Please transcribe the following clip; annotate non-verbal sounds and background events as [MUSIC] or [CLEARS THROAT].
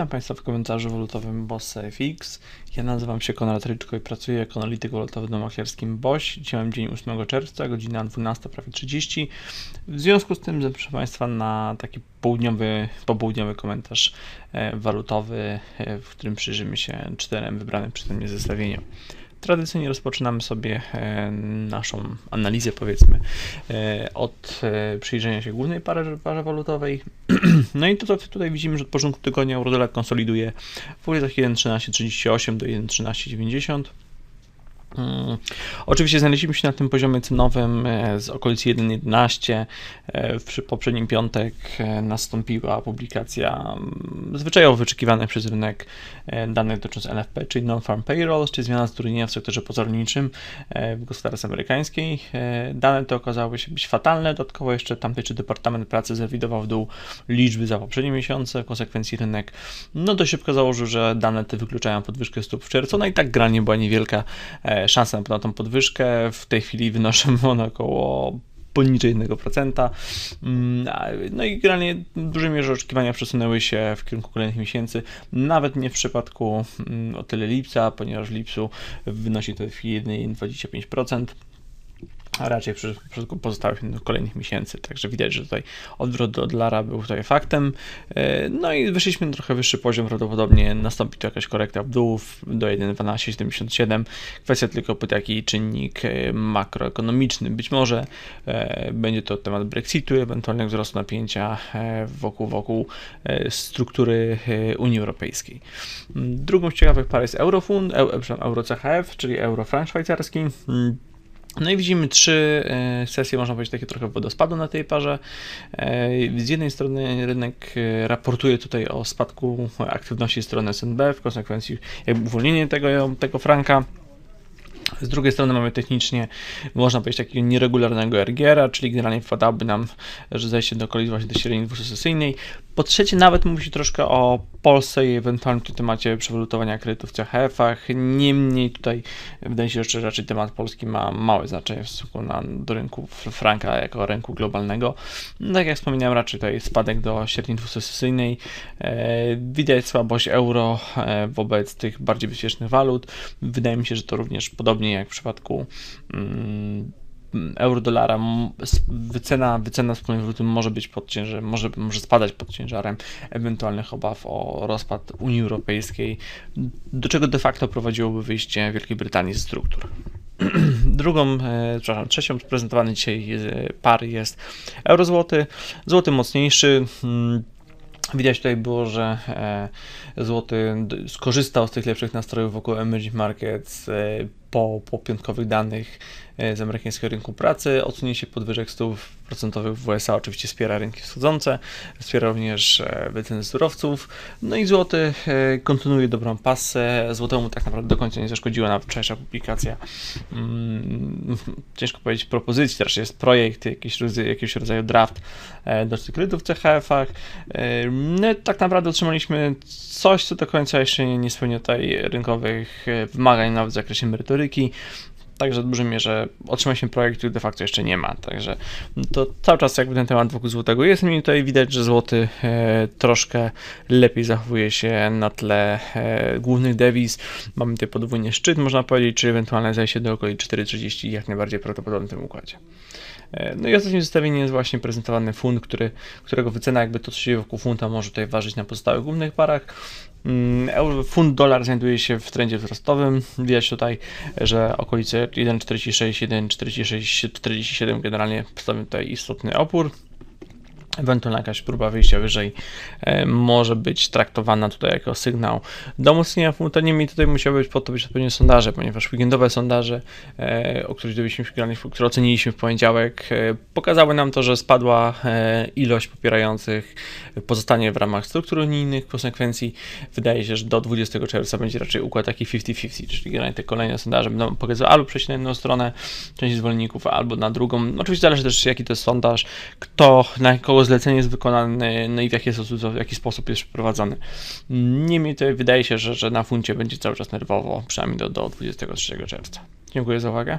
Witam Państwa w komentarzu walutowym Bossa FX. Ja nazywam się Konrad Ryczko i pracuję jako analityk walutowy w domaklerskim BOŚ. Dzisiaj mam dzień 8 czerwca, godzina 12, prawie 30. W związku z tym zapraszam Państwa na taki południowy, popołudniowy komentarz e, walutowy, e, w którym przyjrzymy się czterem wybranym przeze mnie zestawieniom. Tradycyjnie rozpoczynamy sobie e, naszą analizę, powiedzmy, e, od e, przyjrzenia się głównej pary, parze walutowej. [CLEARS THROAT] No i to, tutaj widzimy, że od początku tygodnia eurodolar konsoliduje w okolicach 1,1338 do 1,1390. Hmm. Oczywiście znaleźliśmy się na tym poziomie cenowym e, z okolicy 1.11. E, w poprzednim piątek e, nastąpiła publikacja mm, zwyczajowo wyczekiwanych przez rynek danych dotyczących NFP, czyli Non-Farm Payrolls, czyli zmiana zatrudnienia w sektorze pozorniczym w gospodarce amerykańskiej. Dane te okazały się być fatalne. Dodatkowo jeszcze tamtejszy Departament Pracy zrewidował w dół liczby za poprzednie miesiące. W konsekwencji rynek no dość szybko założył, że dane te wykluczają podwyżkę stóp w czerwcu. No i tak granie była niewielka szanse na tą podwyżkę. W tej chwili wynoszą [LAUGHS] one około poniżej 1%. Mm, no i generalnie w dużej mierze oczekiwania przesunęły się w kierunku kolejnych miesięcy, nawet nie w przypadku mm, o tyle lipca, ponieważ w lipcu wynosi to w chwili 1,25% a raczej w przypadku pozostałych kolejnych miesięcy. Także widać, że tutaj odwrót do dolara był tutaj faktem. E, no i wyszliśmy na trochę wyższy poziom, prawdopodobnie nastąpi tu jakaś korekta w dół do 1,1277. Kwestia tylko jaki czynnik e, makroekonomiczny. Być może e, będzie to temat Brexitu, ewentualnego wzrostu napięcia wokół, wokół struktury Unii Europejskiej. Drugą z ciekawych par jest Eurofund, Euro CHF, czyli Eurofrank szwajcarski. No i widzimy trzy e, sesje, można powiedzieć, takie trochę wodospadu na tej parze. E, z jednej strony rynek e, raportuje tutaj o spadku aktywności strony SNB, w konsekwencji uwolnienie tego, tego franka. Z drugiej strony mamy technicznie, można powiedzieć, takiego nieregularnego RGR-a, czyli generalnie wpadałoby nam, że zejście do okolic właśnie do średniej dwusesyjnej. Po trzecie, nawet mówi troszkę o Polsce i ewentualnym temacie przewalutowania kredytów w CHF-ach. Niemniej tutaj wydaje się, że raczej temat Polski ma małe znaczenie w stosunku na, do rynku franka jako rynku globalnego. No, tak jak wspominałem, raczej tutaj spadek do średniej dwusesyjnej. E, widać słabość euro e, wobec tych bardziej bezpiecznych walut. Wydaje mi się, że to również podobnie jak w przypadku mm, euro-dolara, wycena, wycena wspólnej waluty może być pod ciężarem, może, może spadać pod ciężarem ewentualnych obaw o rozpad Unii Europejskiej, do czego de facto prowadziłoby wyjście Wielkiej Brytanii ze struktur. [CLEARS THROAT] Drugą, e, przepraszam, trzecią prezentowany dzisiaj e, par jest euro-złoty. Złoty mocniejszy. Hmm, widać tutaj było, że e, złoty skorzystał z tych lepszych nastrojów wokół emerging markets po, po piątkowych danych E, z amerykańskiego rynku pracy. Odsunięcie podwyżek stóp procentowych w USA oczywiście wspiera rynki wschodzące, wspiera również e, wyceny surowców. No i złoty e, kontynuuje dobrą pasę. Złotemu tak naprawdę do końca nie zaszkodziła na wczorajsza publikacja. Mm, [LAUGHS] ciężko powiedzieć propozycji, też jest projekt, jakiś, jakiegoś rodzaju draft do kredytów w CHF-ach. No, tak naprawdę otrzymaliśmy coś, co do końca jeszcze nie spełnia tutaj rynkowych wymagań, nawet w zakresie merytoryki. Także w dużej mierze otrzymaliśmy projekt, który de facto jeszcze nie ma. Także to cały czas jakby ten temat wokół złotego jest. I tutaj widać, że złoty e, troszkę lepiej zachowuje się na tle e, głównych dewiz. Mamy tutaj podwójny szczyt, można powiedzieć, czy ewentualne zajście do okolic 4,30 jak najbardziej prawdopodobne w tym układzie. E, no i ostatnim zestawieniem jest właśnie prezentowany fund, który, którego wycena jakby to, co się wokół funta może tutaj ważyć na pozostałych głównych parach. Mm, fund dolar znajduje się w trendzie wzrostowym. Widać tutaj, że okolice 1,46, 1,46, 47 generalnie stanowią tutaj istotny opór ewentualna jakaś próba wyjścia wyżej e, może być traktowana tutaj jako sygnał do umocnienia funta. Niemniej tutaj musiały być po to być odpowiednie sondaże, ponieważ weekendowe sondaże, e, o których dowiedzieliśmy się, które oceniliśmy w poniedziałek, e, pokazały nam to, że spadła ilość popierających pozostanie w ramach struktur unijnych. W konsekwencji wydaje się, że do 20 czerwca będzie raczej układ taki 50-50, czyli generalnie te kolejne sondaże będą pokazywały albo przejść na jedną stronę część zwolenników, albo na drugą. Oczywiście zależy też jaki to jest sondaż, kto, na kogo zlecenie jest wykonane, no i w jaki sposób, w jaki sposób jest przeprowadzony. Niemniej to wydaje się, że, że na funcie będzie cały czas nerwowo, przynajmniej do, do 23 czerwca. Dziękuję za uwagę.